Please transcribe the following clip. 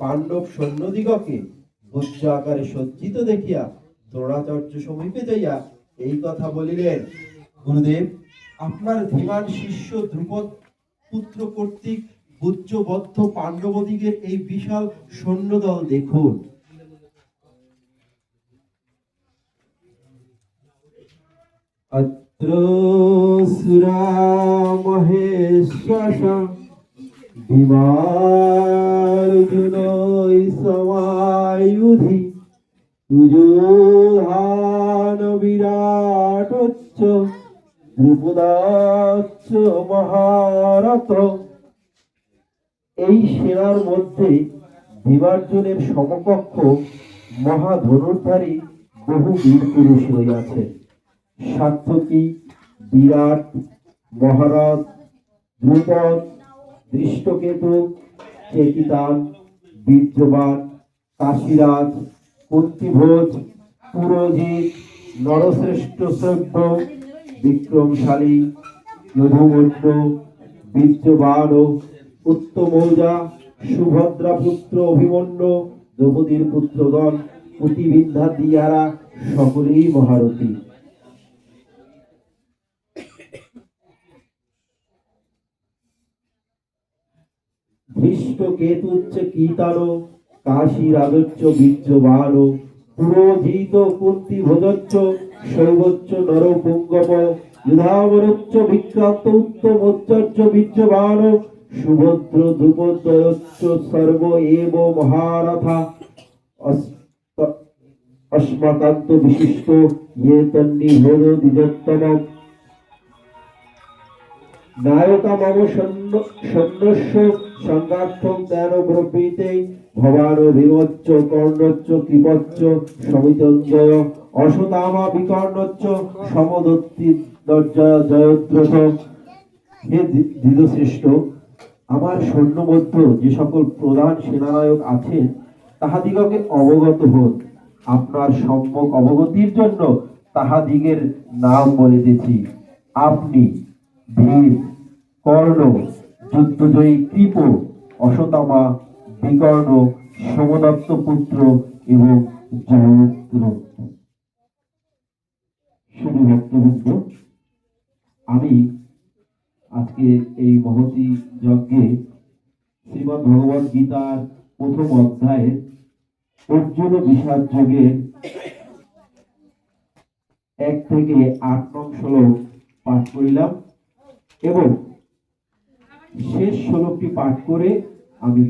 পাণ্ডব সৈন্যদিগকে উচ্চ আকারে সজ্জিত দেখিয়া দ্রোণাচার্য সমীপে যাইয়া এই কথা বলিলেন, গুরুদেব, আপনার ধীমান শিষ্য ধ্রুপদ পুত্র কর্তৃক গুজ্জবদ্ধ পাণ্ডবদিগের এই বিশাল সৈন্যদল দেখুন। অত্র সুরা মহেশ্বর বিমার্জুনৈ সমায়ুধি তুজোহান বিরাটচ্চ দ্রুপদাচ্চ মহারথ এই সেনার মধ্যে বিমার্জনের সমকক্ষ মহাধনুর্ধারী বহু বীর পুরুষ রইয়াছে সার্থকী বিরাট, মহারথ, ধ্রুপদ দৃষ্টকেতু চেকিতান বীর্যবান, কাশীরাজ, কুন্তিভোজ পুরোজিৎ নরশ্রেষ্ঠ শ্রদ্ধ বিক্রমশালী যধুমণ্ড বীর্যবান উত্তমৌজা সুভদ্রা পুত্র অভিমন্যু, দ্রৌপদীর পুত্রগণ প্রতিবিদ্ধা দিয়ারা, সকলেই মহারথী। ধৃষ্ট কেতুচ্চ কীতান কাশী কুন্তি ভোজচ্চ পুঙ্গপ, যুধাবরচ্চ বিক্রান্ত সুভদ্র ধ্রুপদয়চ্চ সর্ব এব মহারথা অস্মাকান্ত বিশিষ্ট ইয়ে তন্নিভোদ দ্বিজোত্তমম। নায়কা মম সংঘার্থম তেন ব্রবীতে ভবান কর্ণচ্চ সমিতঞ্জয় অশতামা বিকর্ণচ্চ সমদত্তি জয়দ্রথ হে ধৃতশ্রেষ্ঠ আমার সৈন্য যে সকল প্রধান সেনানায়ক আছেন তাহাদিগকে অবগত হন আপনার সম্যক অবগতির জন্য তাহাদিগের নাম বলিতেছি আপনি বীর, কর্ণ, যুদ্ধজয়ী কৃপ অশতামা বিকর্ণ, সোমদত্ত পুত্র এবং জয়দ্র শুধু ভক্তবৃন্দ, আমি আজকে এই মহতি যজ্ঞে শ্রীমদ ভগবত গীতার প্রথম অধ্যায়ে অর্জুন বিষাদ যোগের এক থেকে আট নং শ্লোক পাঠ করিলাম। এবং শেষ শ্লোকটি পাঠ করে আমি